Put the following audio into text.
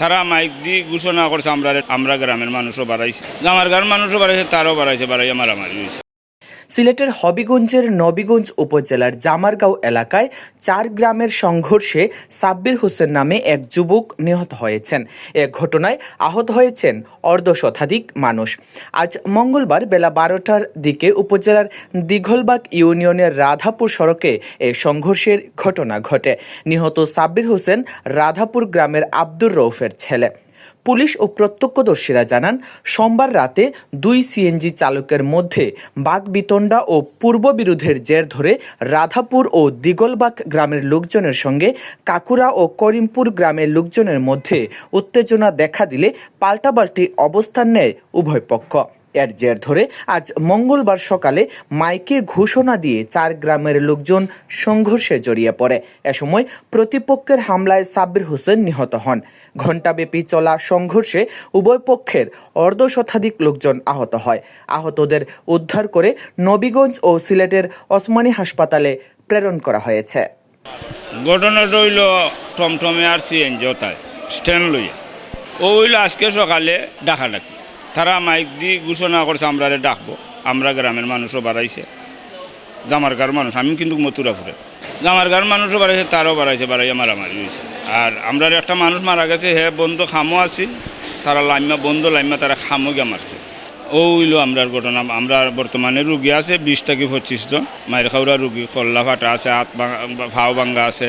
তারা মাইক দিয়ে ঘোষণা করছে, আমরা আমরা গ্রামের মানুষও বাড়াইছে। আমার গ্রামের মানুষও বাড়াইছে, তারাও বাড়াইছে, বাড়াইয়া মারামারি হয়েছে। সিলেটের হবিগঞ্জের নবীগঞ্জ উপজেলার জামারগাঁও এলাকায় চার গ্রামের সংঘর্ষে সাব্বির হোসেন নামে এক যুবক নিহত হয়েছেন। এ ঘটনায় আহত হয়েছেন অর্ধ শতাধিক মানুষ। আজ মঙ্গলবার বেলা বারোটার দিকে উপজেলার দিঘলবাগ ইউনিয়নের রাধাপুর সড়কে এ সংঘর্ষের ঘটনা ঘটে। নিহত সাব্বির হোসেন রাধাপুর গ্রামের আব্দুর রৌফের ছেলে। পুলিশ ও প্রত্যক্ষদর্শীরা জানান, সোমবার রাতে দুই সিএনজি চালকের মধ্যে বাঘবিতণ্ডা ও পূর্ববিরোধের জের ধরে রাধাপুর ও দিগলবাগ গ্রামের লোকজনের সঙ্গে কাকুরা ও করিমপুর গ্রামের লোকজনের মধ্যে উত্তেজনা দেখা দিলে পাল্টাপাল্টি অবস্থান নেয় উভয় পক্ষ। এর জের ধরে আজ মঙ্গলবার সকালে মাইকে ঘোষণা দিয়ে চার গ্রামের লোকজন সংঘর্ষে জড়িয়ে পড়ে। এ সময় প্রতিপক্ষের হামলায় সাব্বির হোসেন নিহত হন। ঘণ্টাব্যাপী চলা সংঘর্ষে উভয় পক্ষের অর্ধ শতাধিক লোকজন আহত হয়। আহতদের উদ্ধার করে নবীগঞ্জ ও সিলেটের ওসমানী হাসপাতালে প্রেরণ করা হয়েছে। ঘটনাটা হইল টমটমে আর সিএনজি স্ট্যান্ড লইয়া। ও হইল আজকে সকালে ডাকাডাকি। তারা মাইক দিয়ে ঘোষণা করছে আমরা আরে ডাকবো। আমরা গ্রামের মানুষও বাড়াইছে। জামার জামারগার মানুষ, আমি কিন্তু মথুরাপুরে। জামারগার মানুষও বাড়াইছে, তারাও বাড়াইছে, বাড়াইয়া মারামারি হয়েছে। আর আমরা একটা মানুষ মারা গেছে, হে বন্ধু, খামো আছি। তারা লাইমা বন্ধু লাইমা তারা খামো গিয়া মারছে। ও হইল আমরার ঘটনা। আমরা বর্তমানে রুগী আছে বিশ থেকে পঁচিশ জন। মায়ের খাওয়া রুগী খল্লা ফাটা আছে, হাত ভাও ভাঙ্গা আছে।